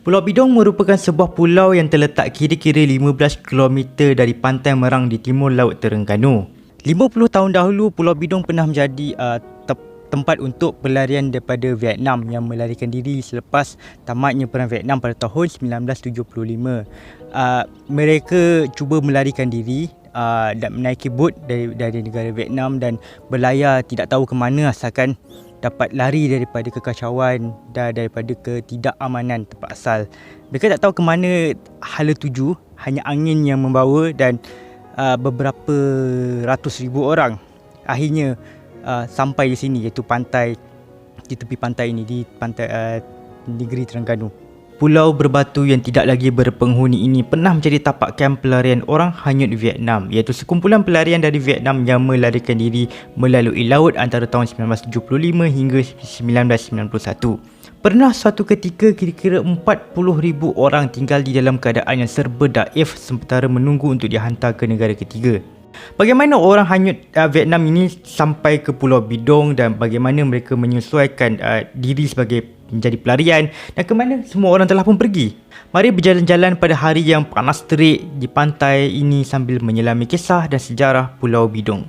Pulau Bidong merupakan sebuah pulau yang terletak kira-kira 15 km dari pantai Merang di timur Laut Terengganu. 50 tahun dahulu Pulau Bidong pernah menjadi uh, te- tempat untuk pelarian daripada Vietnam yang melarikan diri selepas tamatnya Perang Vietnam pada tahun 1975. Uh, mereka cuba melarikan diri uh, dan menaiki bot dari, dari negara Vietnam dan berlayar tidak tahu ke mana asalkan dapat lari daripada kekacauan dan daripada ketidakamanan tempat asal. Mereka tak tahu ke mana hala tuju, hanya angin yang membawa dan uh, beberapa ratus ribu orang akhirnya uh, sampai di sini iaitu pantai di tepi pantai ini di pantai uh, negeri Terengganu. Pulau berbatu yang tidak lagi berpenghuni ini pernah menjadi tapak kamp pelarian orang hanyut Vietnam iaitu sekumpulan pelarian dari Vietnam yang melarikan diri melalui laut antara tahun 1975 hingga 1991. Pernah suatu ketika kira-kira 40,000 orang tinggal di dalam keadaan yang serba daif sementara menunggu untuk dihantar ke negara ketiga. Bagaimana orang hanyut uh, Vietnam ini sampai ke Pulau Bidong dan bagaimana mereka menyesuaikan uh, diri sebagai menjadi pelarian dan ke mana semua orang telah pun pergi. Mari berjalan-jalan pada hari yang panas terik di pantai ini sambil menyelami kisah dan sejarah Pulau Bidong.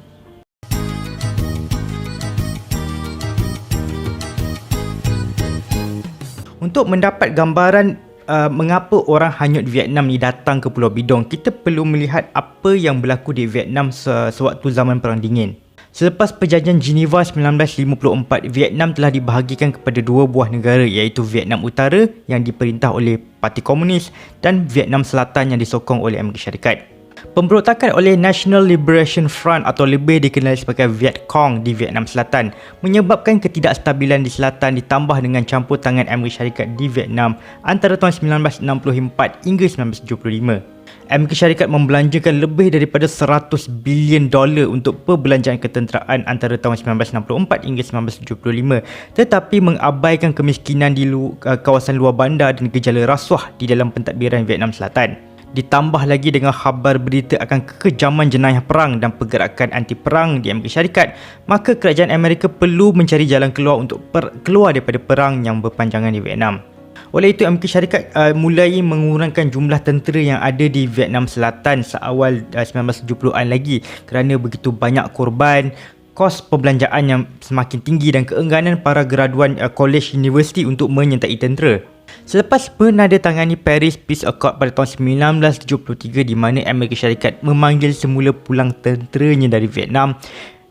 Untuk mendapat gambaran uh, mengapa orang hanyut Vietnam ni datang ke Pulau Bidong, kita perlu melihat apa yang berlaku di Vietnam se- sewaktu zaman Perang Dingin. Selepas perjanjian Geneva 1954, Vietnam telah dibahagikan kepada dua buah negara iaitu Vietnam Utara yang diperintah oleh Parti Komunis dan Vietnam Selatan yang disokong oleh Amerika Syarikat. Pemberontakan oleh National Liberation Front atau lebih dikenali sebagai Viet Cong di Vietnam Selatan menyebabkan ketidakstabilan di selatan ditambah dengan campur tangan Amerika Syarikat di Vietnam antara tahun 1964 hingga 1975. Amerika Syarikat membelanjakan lebih daripada 100 bilion dolar untuk perbelanjaan ketenteraan antara tahun 1964 hingga 1975 tetapi mengabaikan kemiskinan di lu, uh, kawasan luar bandar dan gejala rasuah di dalam pentadbiran Vietnam Selatan. Ditambah lagi dengan khabar berita akan kekejaman jenayah perang dan pergerakan anti perang di Amerika Syarikat, maka kerajaan Amerika perlu mencari jalan keluar untuk per- keluar daripada perang yang berpanjangan di Vietnam. Oleh itu Amerika Syarikat uh, mulai mengurangkan jumlah tentera yang ada di Vietnam Selatan seawal uh, 1970-an lagi kerana begitu banyak korban, kos perbelanjaan yang semakin tinggi dan keengganan para graduan uh, college universiti untuk menyertai tentera. Selepas penandatangani Paris Peace Accord pada tahun 1973 di mana Amerika Syarikat memanggil semula pulang tenteranya dari Vietnam,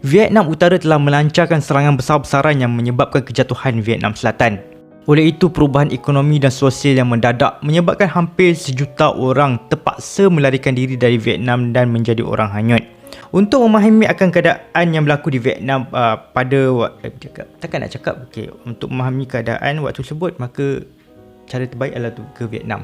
Vietnam Utara telah melancarkan serangan besar-besaran yang menyebabkan kejatuhan Vietnam Selatan. Oleh itu, perubahan ekonomi dan sosial yang mendadak menyebabkan hampir sejuta orang terpaksa melarikan diri dari Vietnam dan menjadi orang hanyut. Untuk memahami akan keadaan yang berlaku di Vietnam uh, pada waktu takkan nak cakap okey untuk memahami keadaan waktu tersebut maka cara terbaik adalah ke Vietnam.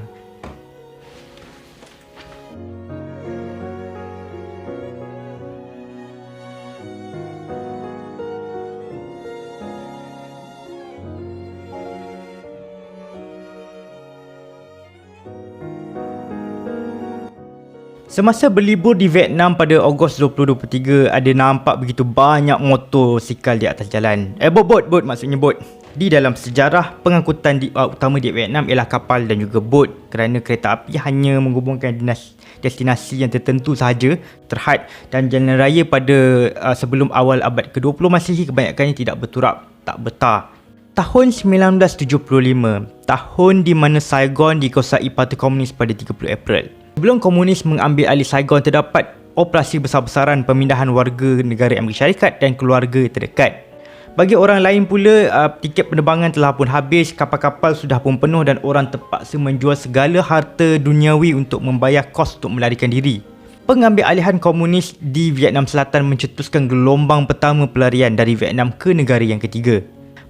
Semasa berlibur di Vietnam pada Ogos 2023, ada nampak begitu banyak motosikal di atas jalan. Eh, bot, bot, bot maksudnya bot. Di dalam sejarah, pengangkutan di, uh, utama di Vietnam ialah kapal dan juga bot kerana kereta api hanya menghubungkan dinas, destinasi yang tertentu sahaja terhad dan jalan raya pada uh, sebelum awal abad ke-20 Masihi kebanyakannya tidak berturap, tak betah. Tahun 1975, tahun di mana Saigon dikuasai Parti Komunis pada 30 April. Sebelum komunis mengambil alih Saigon terdapat operasi besar-besaran pemindahan warga negara Amerika Syarikat dan keluarga terdekat. Bagi orang lain pula, uh, tiket penerbangan telah pun habis, kapal-kapal sudah pun penuh dan orang terpaksa menjual segala harta duniawi untuk membayar kos untuk melarikan diri. Pengambil alihan komunis di Vietnam Selatan mencetuskan gelombang pertama pelarian dari Vietnam ke negara yang ketiga.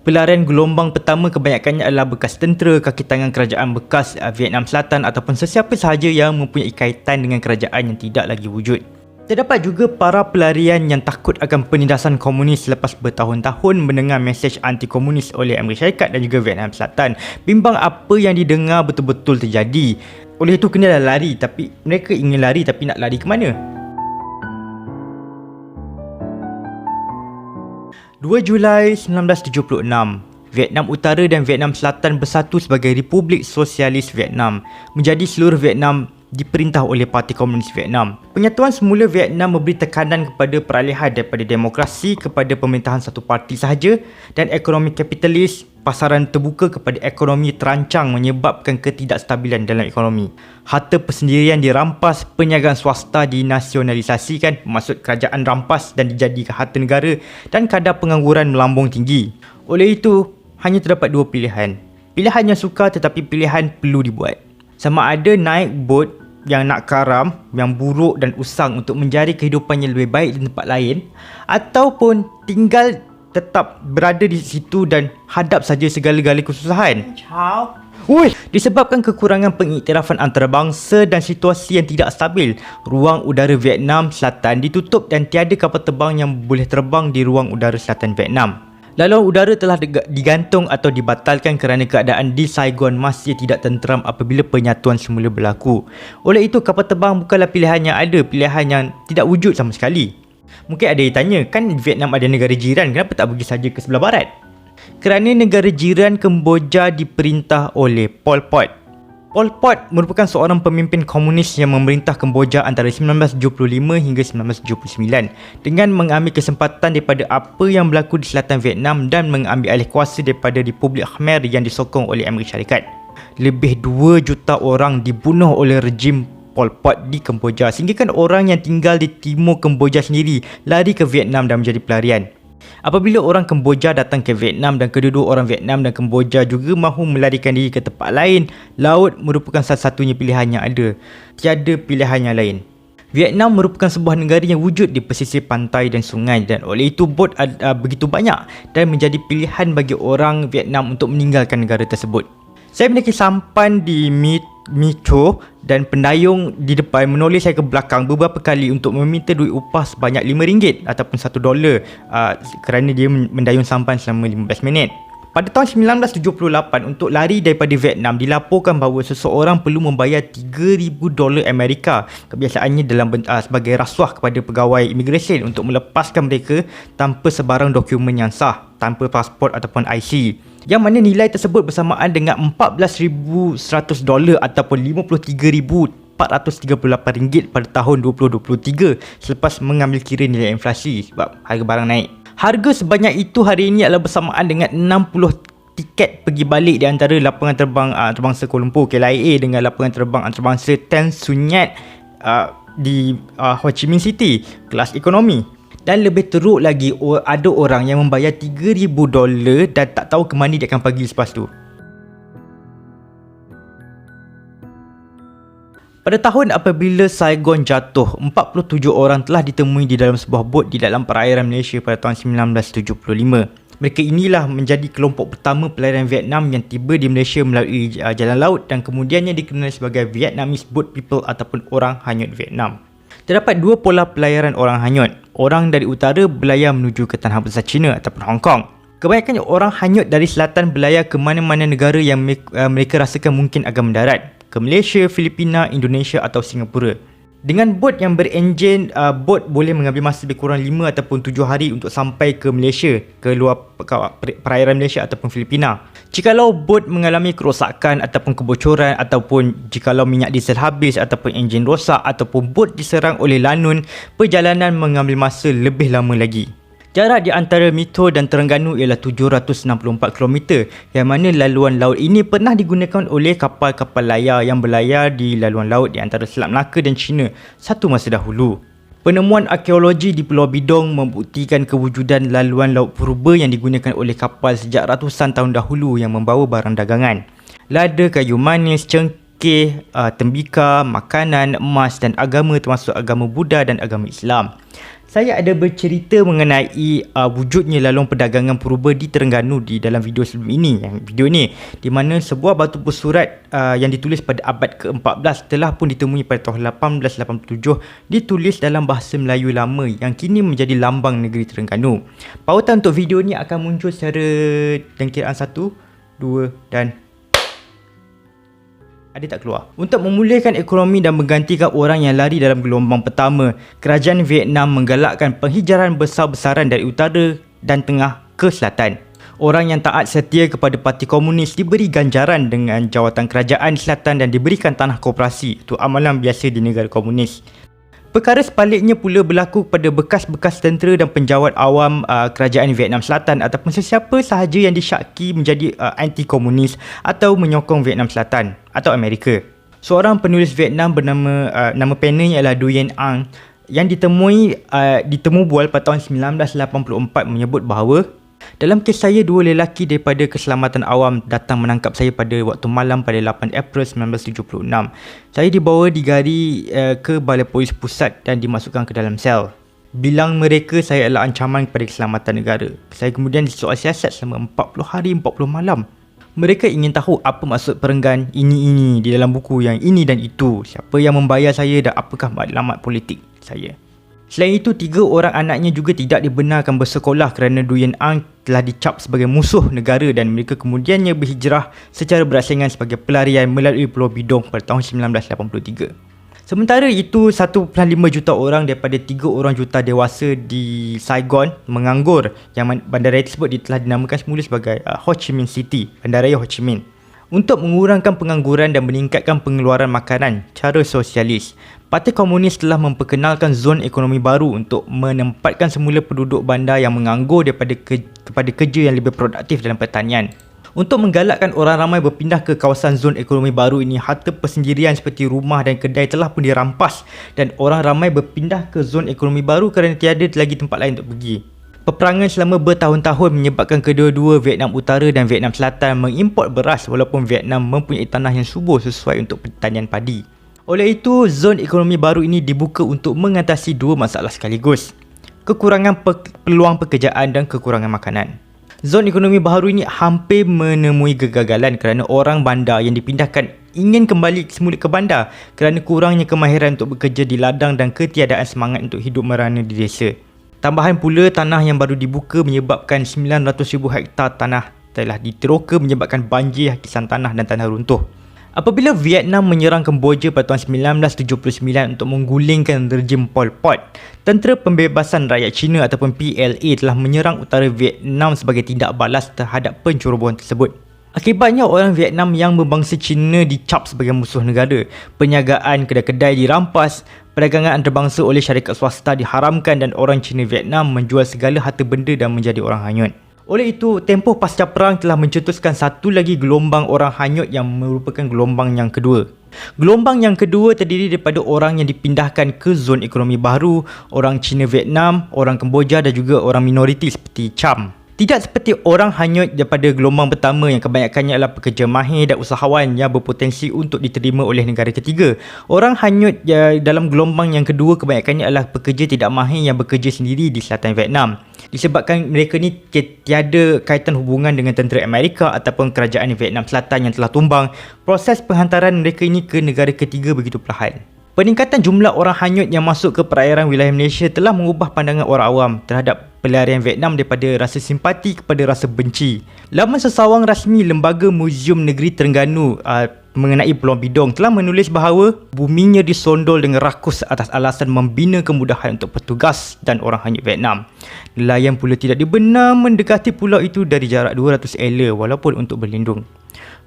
Pelarian gelombang pertama kebanyakannya adalah bekas tentera kaki tangan kerajaan bekas uh, Vietnam Selatan ataupun sesiapa sahaja yang mempunyai kaitan dengan kerajaan yang tidak lagi wujud. Terdapat juga para pelarian yang takut akan penindasan komunis selepas bertahun-tahun mendengar mesej anti-komunis oleh Amerika Syarikat dan juga Vietnam Selatan. Bimbang apa yang didengar betul-betul terjadi. Oleh itu kenalah lari tapi mereka ingin lari tapi nak lari ke mana? 2 Julai 1976, Vietnam Utara dan Vietnam Selatan bersatu sebagai Republik Sosialis Vietnam, menjadi seluruh Vietnam diperintah oleh Parti Komunis Vietnam. Penyatuan semula Vietnam memberi tekanan kepada peralihan daripada demokrasi kepada pemerintahan satu parti sahaja dan ekonomi kapitalis pasaran terbuka kepada ekonomi terancang menyebabkan ketidakstabilan dalam ekonomi. Harta persendirian dirampas, perniagaan swasta dinasionalisasikan, maksud kerajaan rampas dan dijadikan harta negara dan kadar pengangguran melambung tinggi. Oleh itu, hanya terdapat dua pilihan. Pilihan yang suka tetapi pilihan perlu dibuat. Sama ada naik bot yang nak karam, yang buruk dan usang untuk mencari kehidupan yang lebih baik di tempat lain ataupun tinggal tetap berada di situ dan hadap saja segala-gala kesusahan. Ciao. Ui, disebabkan kekurangan pengiktirafan antarabangsa dan situasi yang tidak stabil, ruang udara Vietnam Selatan ditutup dan tiada kapal terbang yang boleh terbang di ruang udara selatan Vietnam. Laluan udara telah digantung atau dibatalkan kerana keadaan di Saigon masih tidak tenteram apabila penyatuan semula berlaku. Oleh itu, kapal terbang bukanlah pilihan yang ada, pilihan yang tidak wujud sama sekali. Mungkin ada yang tanya, kan Vietnam ada negara jiran, kenapa tak pergi saja ke sebelah barat? Kerana negara jiran Kemboja diperintah oleh Pol Pot. Pol Pot merupakan seorang pemimpin komunis yang memerintah Kemboja antara 1975 hingga 1979 dengan mengambil kesempatan daripada apa yang berlaku di selatan Vietnam dan mengambil alih kuasa daripada Republik Khmer yang disokong oleh Amerika Syarikat. Lebih 2 juta orang dibunuh oleh rejim Pol Pot di Kemboja sehingga kan orang yang tinggal di timur Kemboja sendiri lari ke Vietnam dan menjadi pelarian. Apabila orang Kemboja datang ke Vietnam dan kedua-dua orang Vietnam dan Kemboja juga mahu melarikan diri ke tempat lain, laut merupakan salah-satunya pilihan yang ada. Tiada pilihan yang lain. Vietnam merupakan sebuah negara yang wujud di pesisir pantai dan sungai dan oleh itu bot ada begitu banyak dan menjadi pilihan bagi orang Vietnam untuk meninggalkan negara tersebut. Saya menaiki sampan di Mit Micho dan pendayung di depan menoleh saya ke belakang beberapa kali untuk meminta duit upah sebanyak RM5 ataupun 1 dolar uh, kerana dia mendayung sampan selama 15 minit. Pada tahun 1978 untuk lari daripada Vietnam dilaporkan bahawa seseorang perlu membayar 3000 dolar Amerika kebiasaannya dalam uh, sebagai rasuah kepada pegawai imigresen untuk melepaskan mereka tanpa sebarang dokumen yang sah tanpa pasport ataupun IC yang mana nilai tersebut bersamaan dengan 14,100 dolar ataupun 53,438 ringgit pada tahun 2023 selepas mengambil kira nilai inflasi sebab harga barang naik. Harga sebanyak itu hari ini adalah bersamaan dengan 60 tiket pergi balik di antara lapangan terbang uh, antarabangsa Kuala Lumpur. KLIA dengan lapangan terbang antarabangsa Tan Sunyat uh, di uh, Ho Chi Minh City. Kelas ekonomi dan lebih teruk lagi ada orang yang membayar 3000 dolar dan tak tahu ke mana dia akan pergi selepas tu. Pada tahun apabila Saigon jatuh, 47 orang telah ditemui di dalam sebuah bot di dalam perairan Malaysia pada tahun 1975. Mereka inilah menjadi kelompok pertama pelayaran Vietnam yang tiba di Malaysia melalui uh, jalan laut dan kemudiannya dikenali sebagai Vietnamese Boat People ataupun orang hanyut Vietnam. Terdapat dua pola pelayaran orang hanyut. Orang dari utara berlayar menuju ke tanah besar China ataupun Hong Kong. Kebanyakan orang hanyut dari selatan berlayar ke mana-mana negara yang uh, mereka rasakan mungkin akan mendarat. Ke Malaysia, Filipina, Indonesia atau Singapura. Dengan bot yang berenjin, uh, bot boleh mengambil masa lebih kurang 5 ataupun 7 hari untuk sampai ke Malaysia, ke luar perairan Malaysia ataupun Filipina. Jikalau bot mengalami kerosakan ataupun kebocoran ataupun jikalau minyak diesel habis ataupun enjin rosak ataupun bot diserang oleh lanun, perjalanan mengambil masa lebih lama lagi. Jarak di antara Mito dan Terengganu ialah 764 km yang mana laluan laut ini pernah digunakan oleh kapal-kapal layar yang berlayar di laluan laut di antara Selat Melaka dan China satu masa dahulu. Penemuan arkeologi di Pulau Bidong membuktikan kewujudan laluan laut purba yang digunakan oleh kapal sejak ratusan tahun dahulu yang membawa barang dagangan. Lada kayu manis, cengkeh, uh, tembika, makanan, emas dan agama termasuk agama Buddha dan agama Islam saya ada bercerita mengenai uh, wujudnya laluan perdagangan purba di Terengganu di dalam video sebelum ini yang video ni di mana sebuah batu bersurat uh, yang ditulis pada abad ke-14 telah pun ditemui pada tahun 1887 ditulis dalam bahasa Melayu lama yang kini menjadi lambang negeri Terengganu. Pautan untuk video ni akan muncul secara jangkiraan 1 2 dan ada tak keluar. Untuk memulihkan ekonomi dan menggantikan orang yang lari dalam gelombang pertama, kerajaan Vietnam menggalakkan penghijaran besar-besaran dari utara dan tengah ke selatan. Orang yang taat setia kepada parti komunis diberi ganjaran dengan jawatan kerajaan selatan dan diberikan tanah koperasi. Itu amalan biasa di negara komunis. Perkara sebaliknya pula berlaku kepada bekas-bekas tentera dan penjawat awam uh, kerajaan Vietnam Selatan ataupun sesiapa sahaja yang disyaki menjadi uh, anti-komunis atau menyokong Vietnam Selatan atau Amerika. Seorang penulis Vietnam bernama uh, nama penanya ialah Duyen Ang yang ditemui uh, ditemu bual pada tahun 1984 menyebut bahawa dalam kes saya, dua lelaki daripada keselamatan awam datang menangkap saya pada waktu malam pada 8 April 1976. Saya dibawa digari uh, ke Balai Polis Pusat dan dimasukkan ke dalam sel. Bilang mereka saya adalah ancaman kepada keselamatan negara. Saya kemudian disoal siasat selama 40 hari 40 malam. Mereka ingin tahu apa maksud perenggan ini-ini di dalam buku yang ini dan itu. Siapa yang membayar saya dan apakah maklumat politik saya. Selain itu, tiga orang anaknya juga tidak dibenarkan bersekolah kerana Duyen Ang telah dicap sebagai musuh negara dan mereka kemudiannya berhijrah secara berasingan sebagai pelarian melalui Pulau Bidong pada tahun 1983. Sementara itu, 1.5 juta orang daripada 3 orang juta dewasa di Saigon menganggur yang bandaraya tersebut telah dinamakan semula sebagai uh, Ho Chi Minh City, bandaraya Ho Chi Minh. Untuk mengurangkan pengangguran dan meningkatkan pengeluaran makanan cara sosialis, Parti Komunis telah memperkenalkan zon ekonomi baru untuk menempatkan semula penduduk bandar yang menganggur daripada ke, kepada kerja yang lebih produktif dalam pertanian. Untuk menggalakkan orang ramai berpindah ke kawasan zon ekonomi baru ini, harta persendirian seperti rumah dan kedai telah pun dirampas dan orang ramai berpindah ke zon ekonomi baru kerana tiada lagi tempat lain untuk pergi. Peperangan selama bertahun-tahun menyebabkan kedua-dua Vietnam Utara dan Vietnam Selatan mengimport beras walaupun Vietnam mempunyai tanah yang subur sesuai untuk pertanian padi. Oleh itu, zon ekonomi baru ini dibuka untuk mengatasi dua masalah sekaligus. Kekurangan pe- peluang pekerjaan dan kekurangan makanan. Zon ekonomi baru ini hampir menemui kegagalan kerana orang bandar yang dipindahkan ingin kembali semula ke bandar kerana kurangnya kemahiran untuk bekerja di ladang dan ketiadaan semangat untuk hidup merana di desa. Tambahan pula tanah yang baru dibuka menyebabkan 900,000 hektar tanah telah diteroka menyebabkan banjir hakisan tanah dan tanah runtuh. Apabila Vietnam menyerang Kemboja pada tahun 1979 untuk menggulingkan rejim Pol Pot, Tentera Pembebasan Rakyat Cina ataupun PLA telah menyerang utara Vietnam sebagai tindak balas terhadap pencerobohan tersebut. Akibatnya orang Vietnam yang berbangsa Cina dicap sebagai musuh negara. Perniagaan kedai-kedai dirampas, perdagangan antarabangsa oleh syarikat swasta diharamkan dan orang Cina Vietnam menjual segala harta benda dan menjadi orang hanyut. Oleh itu, tempoh pasca perang telah mencetuskan satu lagi gelombang orang hanyut yang merupakan gelombang yang kedua. Gelombang yang kedua terdiri daripada orang yang dipindahkan ke zon ekonomi baru, orang Cina Vietnam, orang Kemboja dan juga orang minoriti seperti Cham. Tidak seperti orang hanyut daripada gelombang pertama yang kebanyakannya adalah pekerja mahir dan usahawan yang berpotensi untuk diterima oleh negara ketiga. Orang hanyut ya, dalam gelombang yang kedua kebanyakannya adalah pekerja tidak mahir yang bekerja sendiri di selatan Vietnam. Disebabkan mereka ni tiada kaitan hubungan dengan tentera Amerika ataupun kerajaan Vietnam Selatan yang telah tumbang, proses penghantaran mereka ini ke negara ketiga begitu perlahan. Peningkatan jumlah orang hanyut yang masuk ke perairan wilayah Malaysia telah mengubah pandangan orang awam terhadap pelarian Vietnam daripada rasa simpati kepada rasa benci. Laman sesawang rasmi Lembaga Muzium Negeri Terengganu uh, mengenai Pulau Bidong telah menulis bahawa buminya disondol dengan rakus atas alasan membina kemudahan untuk petugas dan orang hanyut Vietnam. Nelayan pula tidak dibenar mendekati pulau itu dari jarak 200 ela walaupun untuk berlindung.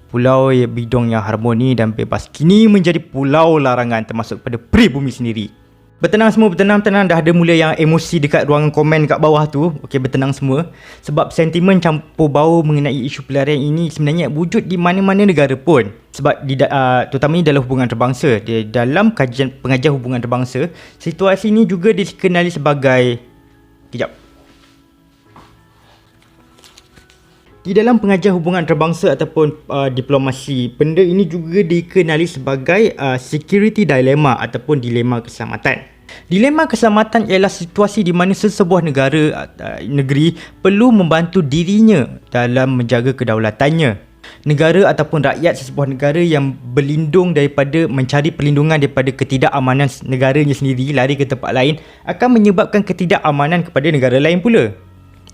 Pulau Bidong yang harmoni dan bebas kini menjadi pulau larangan termasuk pada pribumi sendiri. Bertenang semua, bertenang, tenang. Dah ada mula yang emosi dekat ruangan komen kat bawah tu. Okey, bertenang semua. Sebab sentimen campur bau mengenai isu pelarian ini sebenarnya wujud di mana-mana negara pun. Sebab di, uh, terutamanya dalam hubungan terbangsa. Di dalam kajian pengajian hubungan terbangsa, situasi ini juga dikenali sebagai... Kejap. Di dalam pengajian hubungan antarabangsa ataupun uh, diplomasi, benda ini juga dikenali sebagai uh, security dilemma ataupun dilema keselamatan. Dilema keselamatan ialah situasi di mana sesebuah negara uh, negeri perlu membantu dirinya dalam menjaga kedaulatannya. Negara ataupun rakyat sesebuah negara yang berlindung daripada mencari perlindungan daripada ketidakamanan negaranya sendiri lari ke tempat lain akan menyebabkan ketidakamanan kepada negara lain pula.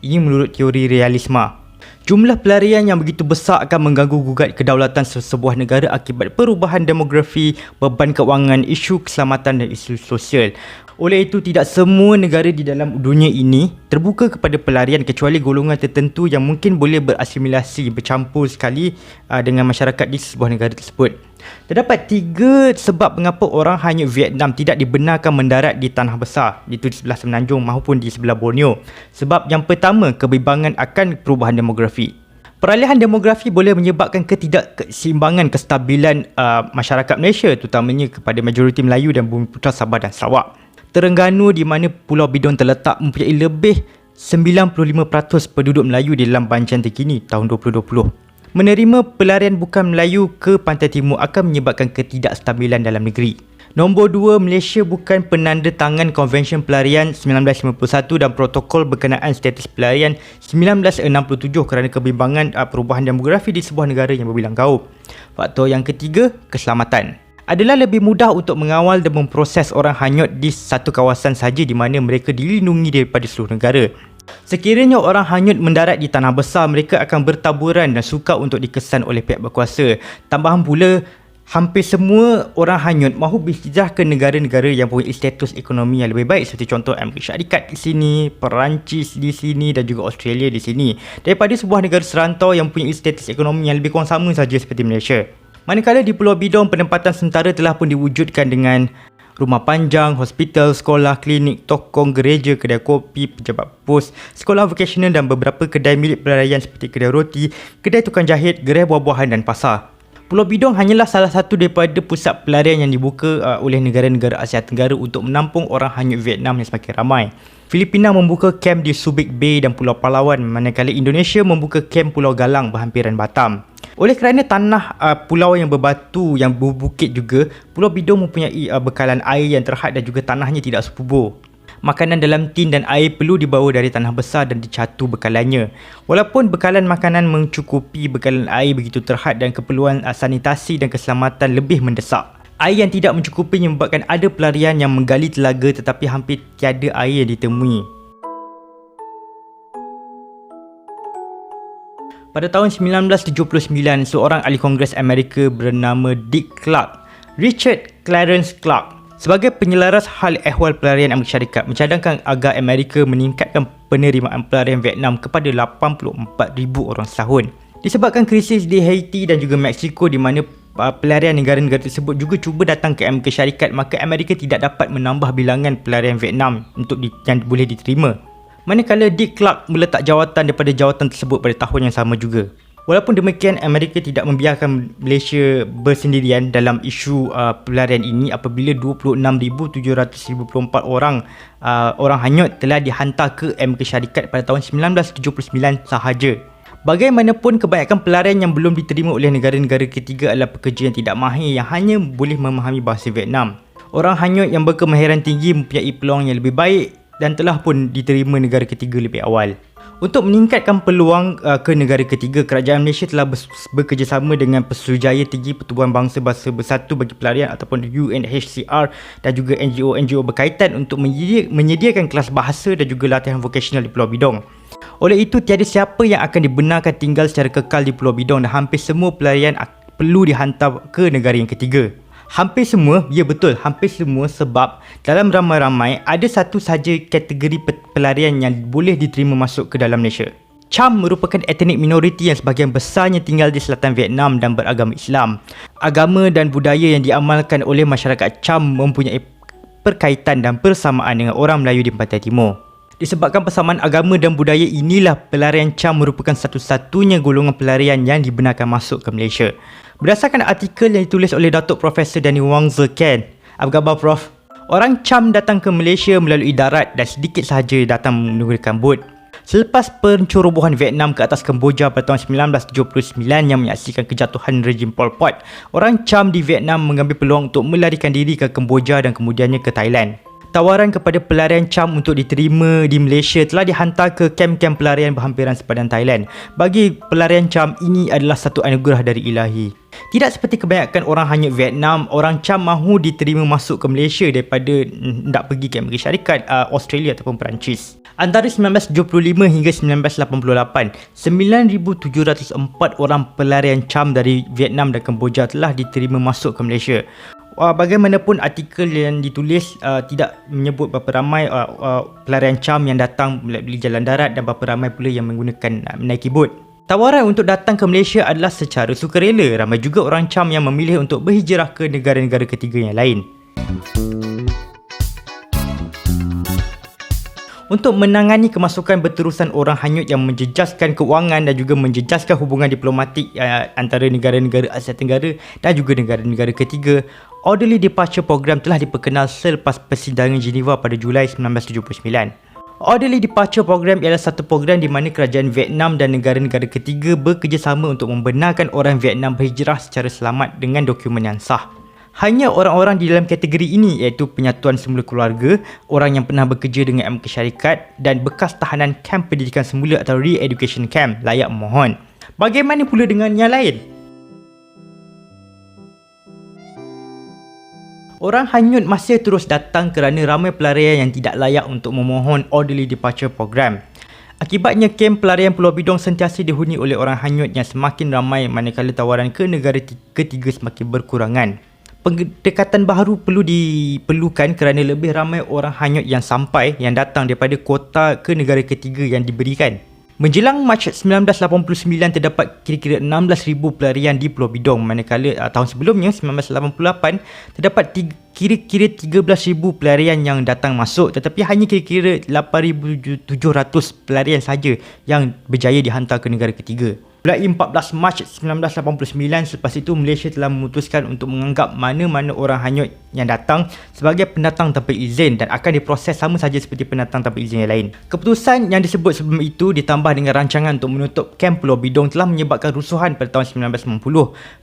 Ini menurut teori realisma. Jumlah pelarian yang begitu besar akan mengganggu gugat kedaulatan sesebuah negara akibat perubahan demografi, beban kewangan, isu keselamatan dan isu sosial. Oleh itu, tidak semua negara di dalam dunia ini terbuka kepada pelarian kecuali golongan tertentu yang mungkin boleh berasimilasi, bercampur sekali uh, dengan masyarakat di sebuah negara tersebut. Terdapat tiga sebab mengapa orang hanyut Vietnam tidak dibenarkan mendarat di tanah besar, iaitu di sebelah semenanjung maupun di sebelah Borneo. Sebab yang pertama, kebimbangan akan perubahan demografi. Peralihan demografi boleh menyebabkan ketidakkeseimbangan kestabilan uh, masyarakat Malaysia terutamanya kepada majoriti Melayu dan Bumi Putra Sabah dan Sarawak. Terengganu di mana Pulau Bidong terletak mempunyai lebih 95% penduduk Melayu di dalam bancaan terkini tahun 2020. Menerima pelarian bukan Melayu ke pantai timur akan menyebabkan ketidakstabilan dalam negeri. Nombor dua, Malaysia bukan penanda tangan Konvensyen Pelarian 1951 dan protokol berkenaan status pelarian 1967 kerana kebimbangan perubahan demografi di sebuah negara yang berbilang gaub. Faktor yang ketiga, keselamatan adalah lebih mudah untuk mengawal dan memproses orang hanyut di satu kawasan saja di mana mereka dilindungi daripada seluruh negara. Sekiranya orang hanyut mendarat di tanah besar, mereka akan bertaburan dan suka untuk dikesan oleh pihak berkuasa. Tambahan pula, hampir semua orang hanyut mahu berhijrah ke negara-negara yang punya status ekonomi yang lebih baik seperti contoh Amerika Syarikat di sini, Perancis di sini dan juga Australia di sini daripada sebuah negara serantau yang punya status ekonomi yang lebih kurang sama saja seperti Malaysia. Manakala di Pulau Bidong, penempatan sementara telah pun diwujudkan dengan rumah panjang, hospital, sekolah, klinik, tokong, gereja, kedai kopi, pejabat pos, sekolah vocational dan beberapa kedai milik pelarian seperti kedai roti, kedai tukang jahit, gerai buah-buahan dan pasar. Pulau Bidong hanyalah salah satu daripada pusat pelarian yang dibuka uh, oleh negara-negara Asia Tenggara untuk menampung orang hanyut Vietnam yang semakin ramai. Filipina membuka kem di Subic Bay dan Pulau Palawan manakala Indonesia membuka kem Pulau Galang berhampiran Batam. Oleh kerana tanah uh, pulau yang berbatu yang berbukit juga, Pulau Bidong mempunyai uh, bekalan air yang terhad dan juga tanahnya tidak subur. Makanan dalam tin dan air perlu dibawa dari tanah besar dan dicatu bekalannya. Walaupun bekalan makanan mencukupi, bekalan air begitu terhad dan keperluan uh, sanitasi dan keselamatan lebih mendesak. Air yang tidak mencukupi menyebabkan ada pelarian yang menggali telaga tetapi hampir tiada air yang ditemui. Pada tahun 1979, seorang ahli Kongres Amerika bernama Dick Clark, Richard Clarence Clark, sebagai penyelaras hal ehwal pelarian Amerika Syarikat mencadangkan agar Amerika meningkatkan penerimaan pelarian Vietnam kepada 84,000 orang setahun. Disebabkan krisis di Haiti dan juga Mexico di mana uh, pelarian negara-negara tersebut juga cuba datang ke Amerika Syarikat maka Amerika tidak dapat menambah bilangan pelarian Vietnam untuk di, yang boleh diterima. Manakala Dick Clark meletak jawatan daripada jawatan tersebut pada tahun yang sama juga. Walaupun demikian, Amerika tidak membiarkan Malaysia bersendirian dalam isu uh, pelarian ini apabila 26,794 orang uh, orang hanyut telah dihantar ke Amerika Syarikat pada tahun 1979 sahaja. Bagaimanapun kebanyakan pelarian yang belum diterima oleh negara-negara ketiga adalah pekerja yang tidak mahir yang hanya boleh memahami bahasa Vietnam. Orang hanyut yang berkemahiran tinggi mempunyai peluang yang lebih baik dan telah pun diterima negara ketiga lebih awal. Untuk meningkatkan peluang uh, ke negara ketiga, kerajaan Malaysia telah bekerjasama dengan Pesuruhjaya Tinggi Pertubuhan Bangsa Bahasa Bersatu bagi Pelarian ataupun UNHCR dan juga NGO-NGO berkaitan untuk menyediakan kelas bahasa dan juga latihan vocational di Pulau Bidong. Oleh itu, tiada siapa yang akan dibenarkan tinggal secara kekal di Pulau Bidong dan hampir semua pelarian perlu dihantar ke negara yang ketiga. Hampir semua, ya betul, hampir semua sebab dalam ramai-ramai ada satu saja kategori pelarian yang boleh diterima masuk ke dalam Malaysia. Cham merupakan etnik minoriti yang sebahagian besarnya tinggal di selatan Vietnam dan beragama Islam. Agama dan budaya yang diamalkan oleh masyarakat Cham mempunyai perkaitan dan persamaan dengan orang Melayu di Pantai Timur. Disebabkan persamaan agama dan budaya inilah pelarian Cham merupakan satu-satunya golongan pelarian yang dibenarkan masuk ke Malaysia. Berdasarkan artikel yang ditulis oleh Datuk Profesor Danny Wang Zekan, apa khabar Prof? Orang Cham datang ke Malaysia melalui darat dan sedikit sahaja datang menggunakan bot. Selepas pencerobohan Vietnam ke atas Kemboja pada tahun 1979 yang menyaksikan kejatuhan rejim Pol Pot, orang Cham di Vietnam mengambil peluang untuk melarikan diri ke Kemboja dan kemudiannya ke Thailand tawaran kepada pelarian Cham untuk diterima di Malaysia telah dihantar ke kem-kem pelarian berhampiran sepadan Thailand. Bagi pelarian Cham, ini adalah satu anugerah dari ilahi. Tidak seperti kebanyakan orang hanya Vietnam, orang Cham mahu diterima masuk ke Malaysia daripada hendak pergi ke Amerika Syarikat, uh, Australia ataupun Perancis. Antara 1975 hingga 1988, 9,704 orang pelarian Cham dari Vietnam dan Kemboja telah diterima masuk ke Malaysia. Uh, bagaimanapun artikel yang ditulis uh, tidak menyebut berapa ramai uh, uh, pelarian cam yang datang melalui jalan darat dan berapa ramai pula yang menggunakan uh, menaiki bot. Tawaran untuk datang ke Malaysia adalah secara sukarela. Ramai juga orang cam yang memilih untuk berhijrah ke negara-negara ketiga yang lain. untuk menangani kemasukan berterusan orang hanyut yang menjejaskan keuangan dan juga menjejaskan hubungan diplomatik uh, antara negara-negara Asia Tenggara dan juga negara-negara ketiga, Orderly Departure Program telah diperkenal selepas persidangan Geneva pada Julai 1979. Orderly Departure Program ialah satu program di mana kerajaan Vietnam dan negara-negara ketiga bekerjasama untuk membenarkan orang Vietnam berhijrah secara selamat dengan dokumen yang sah. Hanya orang-orang di dalam kategori ini iaitu penyatuan semula keluarga, orang yang pernah bekerja dengan Amerika Syarikat dan bekas tahanan kamp pendidikan semula atau re-education camp layak memohon. Bagaimana pula dengan yang lain? Orang hanyut masih terus datang kerana ramai pelarian yang tidak layak untuk memohon orderly departure program. Akibatnya, kem pelarian Pulau Bidong sentiasa dihuni oleh orang hanyut yang semakin ramai manakala tawaran ke negara ketiga semakin berkurangan pendekatan baru perlu diperlukan kerana lebih ramai orang hanyut yang sampai yang datang daripada kota ke negara ketiga yang diberikan. Menjelang Mac 1989 terdapat kira-kira 16,000 pelarian di Pulau Bidong manakala uh, tahun sebelumnya 1988 terdapat kira-kira 13,000 pelarian yang datang masuk tetapi hanya kira-kira 8,700 pelarian saja yang berjaya dihantar ke negara ketiga. Mulai 14 Mac 1989 selepas itu Malaysia telah memutuskan untuk menganggap mana-mana orang hanyut yang datang sebagai pendatang tanpa izin dan akan diproses sama saja seperti pendatang tanpa izin yang lain. Keputusan yang disebut sebelum itu ditambah dengan rancangan untuk menutup kamp Pulau Bidong telah menyebabkan rusuhan pada tahun 1990.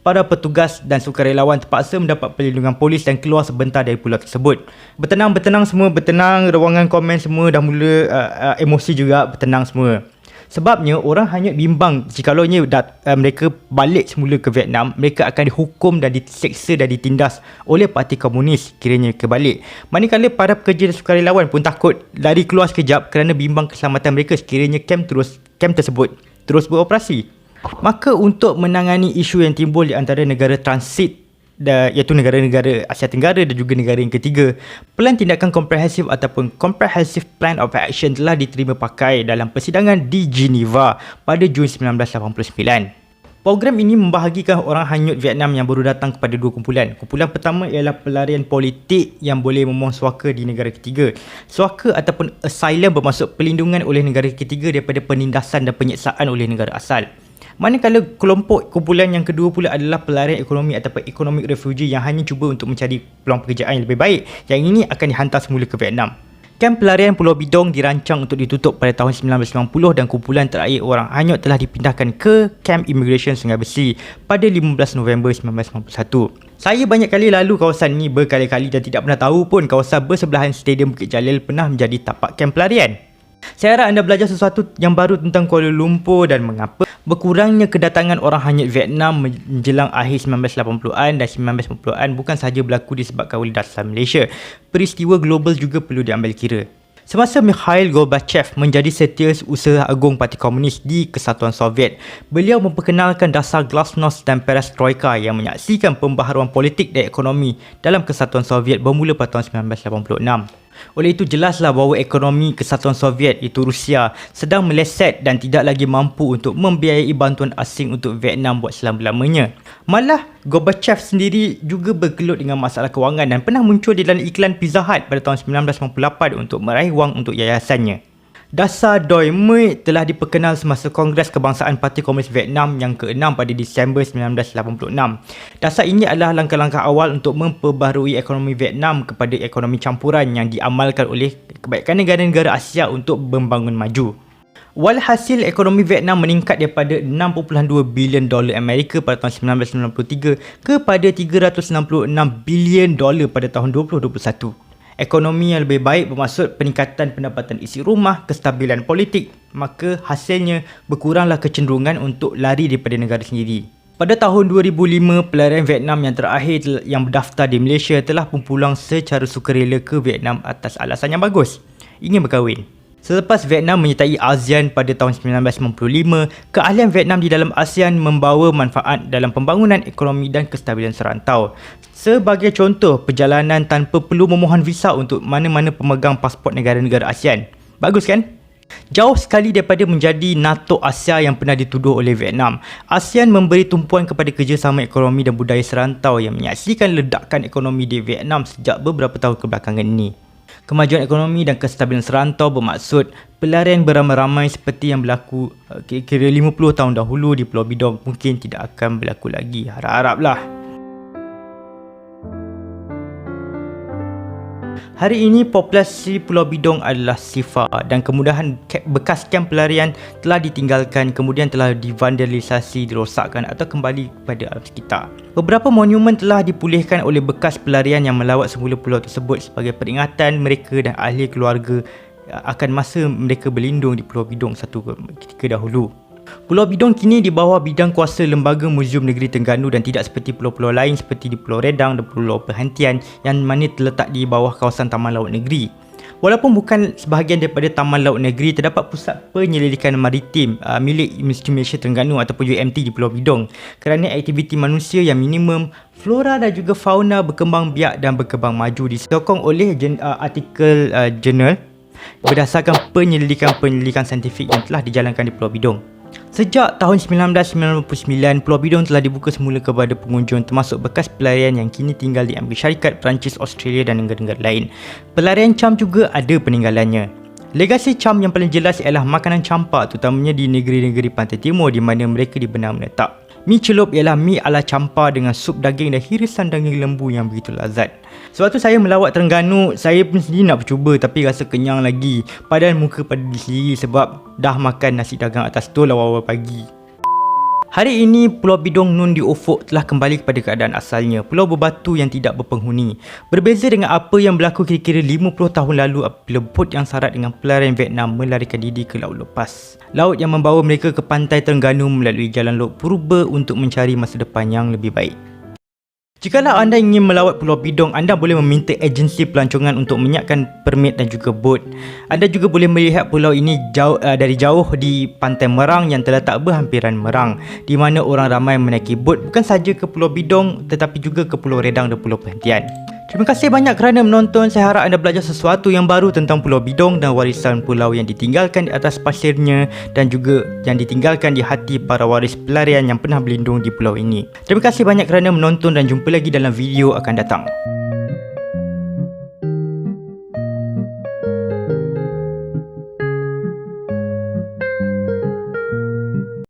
Para petugas dan sukarelawan terpaksa mendapat perlindungan polis dan keluar sebentar dari pulau tersebut. Bertenang-bertenang semua, bertenang, ruangan komen semua dah mula uh, uh, emosi juga bertenang semua. Sebabnya orang hanya bimbang jikalau dat, uh, mereka balik semula ke Vietnam, mereka akan dihukum dan diseksa dan ditindas oleh parti komunis kiranya kebalik. Manakala para pekerja dan sukarelawan pun takut lari keluar sekejap kerana bimbang keselamatan mereka sekiranya kem terus kem tersebut terus beroperasi. Maka untuk menangani isu yang timbul di antara negara transit iaitu negara-negara Asia Tenggara dan juga negara yang ketiga. Pelan tindakan komprehensif ataupun Comprehensive Plan of Action telah diterima pakai dalam persidangan di Geneva pada Jun 1989. Program ini membahagikan orang hanyut Vietnam yang baru datang kepada dua kumpulan. Kumpulan pertama ialah pelarian politik yang boleh memohon suaka di negara ketiga. Suaka ataupun asylum bermaksud perlindungan oleh negara ketiga daripada penindasan dan penyiksaan oleh negara asal. Manakala kelompok kumpulan yang kedua pula adalah pelarian ekonomi ataupun economic refugee yang hanya cuba untuk mencari peluang pekerjaan yang lebih baik. Yang ini akan dihantar semula ke Vietnam. Kamp pelarian Pulau Bidong dirancang untuk ditutup pada tahun 1990 dan kumpulan terakhir orang hanyut telah dipindahkan ke Kamp Immigration Sungai Besi pada 15 November 1991. Saya banyak kali lalu kawasan ini berkali-kali dan tidak pernah tahu pun kawasan bersebelahan Stadium Bukit Jalil pernah menjadi tapak kamp pelarian. Saya harap anda belajar sesuatu yang baru tentang Kuala Lumpur dan mengapa berkurangnya kedatangan orang hanyut Vietnam menjelang akhir 1980-an dan 1990-an bukan sahaja berlaku disebabkan oleh dasar Malaysia. Peristiwa global juga perlu diambil kira. Semasa Mikhail Gorbachev menjadi setiausaha agung Parti Komunis di Kesatuan Soviet, beliau memperkenalkan dasar glasnost dan perestroika yang menyaksikan pembaharuan politik dan ekonomi dalam Kesatuan Soviet bermula pada tahun 1986. Oleh itu jelaslah bahawa ekonomi kesatuan Soviet itu Rusia sedang meleset dan tidak lagi mampu untuk membiayai bantuan asing untuk Vietnam buat selama-lamanya. Malah Gorbachev sendiri juga bergelut dengan masalah kewangan dan pernah muncul di dalam iklan Pizza Hut pada tahun 1998 untuk meraih wang untuk yayasannya. Dasar Doi Mui telah diperkenal semasa Kongres Kebangsaan Parti Komunis Vietnam yang ke-6 pada Disember 1986. Dasar ini adalah langkah-langkah awal untuk memperbaharui ekonomi Vietnam kepada ekonomi campuran yang diamalkan oleh kebanyakan negara-negara Asia untuk membangun maju. Walhasil ekonomi Vietnam meningkat daripada 6.2 bilion dolar Amerika pada tahun 1993 kepada 366 bilion dolar pada tahun 2021. Ekonomi yang lebih baik bermaksud peningkatan pendapatan isi rumah, kestabilan politik, maka hasilnya berkuranglah kecenderungan untuk lari daripada negara sendiri. Pada tahun 2005, pelarian Vietnam yang terakhir yang berdaftar di Malaysia telah berpulang secara sukarela ke Vietnam atas alasan yang bagus. Ingin berkahwin. Selepas Vietnam menyertai ASEAN pada tahun 1995, keahlian Vietnam di dalam ASEAN membawa manfaat dalam pembangunan ekonomi dan kestabilan serantau. Sebagai contoh, perjalanan tanpa perlu memohon visa untuk mana-mana pemegang pasport negara-negara ASEAN. Bagus kan? Jauh sekali daripada menjadi NATO Asia yang pernah dituduh oleh Vietnam, ASEAN memberi tumpuan kepada kerjasama ekonomi dan budaya serantau yang menyaksikan ledakan ekonomi di Vietnam sejak beberapa tahun kebelakangan ini. Kemajuan ekonomi dan kestabilan serantau bermaksud pelarian beramai-ramai seperti yang berlaku uh, kira-kira 50 tahun dahulu di Pulau Bidong mungkin tidak akan berlaku lagi. Harap-haraplah. Hari ini populasi Pulau Bidong adalah sifar dan kemudahan bekas kem pelarian telah ditinggalkan kemudian telah divandalisasi, dirosakkan atau kembali kepada alam sekitar. Beberapa monumen telah dipulihkan oleh bekas pelarian yang melawat semula pulau tersebut sebagai peringatan mereka dan ahli keluarga akan masa mereka berlindung di Pulau Bidong satu ketika dahulu. Pulau Bidong kini di bawah bidang kuasa Lembaga Muzium Negeri Terengganu dan tidak seperti pulau-pulau lain seperti di Pulau Redang dan Pulau Perhentian yang mana terletak di bawah kawasan Taman Laut Negeri. Walaupun bukan sebahagian daripada Taman Laut Negeri, terdapat pusat penyelidikan maritim uh, milik Museum Malaysia Terengganu ataupun UMT di Pulau Bidong kerana aktiviti manusia yang minimum, flora dan juga fauna berkembang biak dan berkembang maju disokong oleh jen, uh, artikel uh, jurnal berdasarkan penyelidikan-penyelidikan saintifik yang telah dijalankan di Pulau Bidong. Sejak tahun 1999, Pulau Bidong telah dibuka semula kepada pengunjung termasuk bekas pelarian yang kini tinggal di Amerika Syarikat, Perancis, Australia dan negara-negara lain. Pelarian cam juga ada peninggalannya. Legasi cam yang paling jelas ialah makanan campak terutamanya di negeri-negeri pantai timur di mana mereka dibenar menetap. Mi celup ialah mi ala campa dengan sup daging dan hirisan daging lembu yang begitu lazat. Sebab tu saya melawat Terengganu, saya pun sendiri nak cuba tapi rasa kenyang lagi. Padahal muka pada diri sendiri sebab dah makan nasi dagang atas tu awal-awal pagi. Hari ini Pulau Bidong Nun di ufuk telah kembali kepada keadaan asalnya, pulau berbatu yang tidak berpenghuni. Berbeza dengan apa yang berlaku kira-kira 50 tahun lalu apabila bot yang sarat dengan pelarian Vietnam melarikan diri ke laut lepas. Laut yang membawa mereka ke pantai Terengganu melalui jalan laut purba untuk mencari masa depan yang lebih baik. Jikalau anda ingin melawat Pulau Bidong, anda boleh meminta agensi pelancongan untuk menyiapkan permit dan juga bot. Anda juga boleh melihat pulau ini jauh uh, dari jauh di Pantai Merang yang terletak berhampiran Merang, di mana orang ramai menaiki bot bukan saja ke Pulau Bidong tetapi juga ke Pulau Redang dan Pulau Perhentian. Terima kasih banyak kerana menonton. Saya harap anda belajar sesuatu yang baru tentang Pulau Bidong dan warisan pulau yang ditinggalkan di atas pasirnya dan juga yang ditinggalkan di hati para waris pelarian yang pernah berlindung di pulau ini. Terima kasih banyak kerana menonton dan jumpa lagi dalam video akan datang.